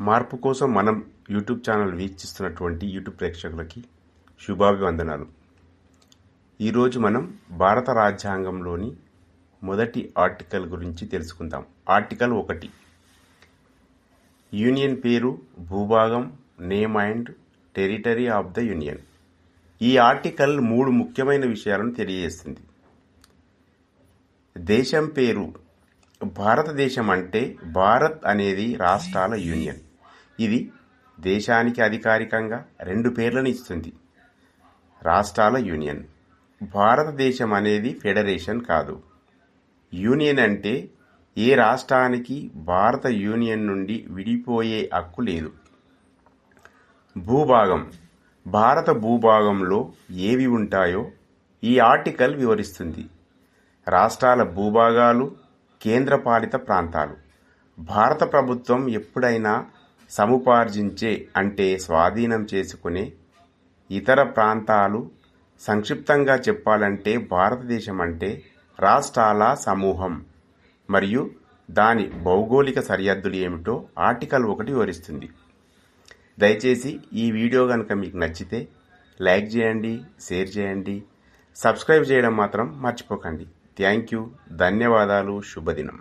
మార్పు కోసం మనం యూట్యూబ్ ఛానల్ వీక్షిస్తున్నటువంటి యూట్యూబ్ ప్రేక్షకులకి శుభాభివందనాలు. ఈరోజు మనం భారత రాజ్యాంగంలోని మొదటి ఆర్టికల్ గురించి తెలుసుకుందాం. ఆర్టికల్ ఒకటి. యూనియన్ పేరు భూభాగం name and territory of the union. ఈ ఆర్టికల్ మూడు ముఖ్యమైన విషయాలను తెలియజేస్తుంది. దేశం పేరు భారతదేశం అంటే భారత్ అనేది రాష్ట్రాల యూనియన్. ఇది దేశానికి అధికారికంగా రెండు పేర్లను ఇస్తుంది. రాష్ట్రాల యూనియన్. భారతదేశం అనేది ఫెడరేషన్ కాదు. యూనియన్ అంటే ఏ రాష్ట్రానికి భారత యూనియన్ నుండి విడిపోయే హక్కు లేదు. భూభాగం. భారత భూభాగంలో ఏవి ఉంటాయో ఈ ఆర్టికల్ వివరిస్తుంది. రాష్ట్రాల భూభాగాలు కేంద్రపాలిత ప్రాంతాలు. భారత ప్రభుత్వం ఎప్పుడైనా సముపార్జించే అంటే స్వాధీనం చేసుకునే ఇతర ప్రాంతాలు సంక్షిప్తంగా చెప్పాలంటే భారతదేశం అంటే రాష్ట్రాల సమూహం. మరియు దాని భౌగోళిక సరిహద్దులు ఏమిటో ఆర్టికల్ ఒకటి వివరిస్తుంది. దయచేసి ఈ వీడియో కనుక మీకు నచ్చితే లైక్ చేయండి షేర్ చేయండి సబ్స్క్రైబ్ చేయడం మాత్రం మర్చిపోకండి. థ్యాంక్ యూ ధన్యవాదాలు శుభదినం.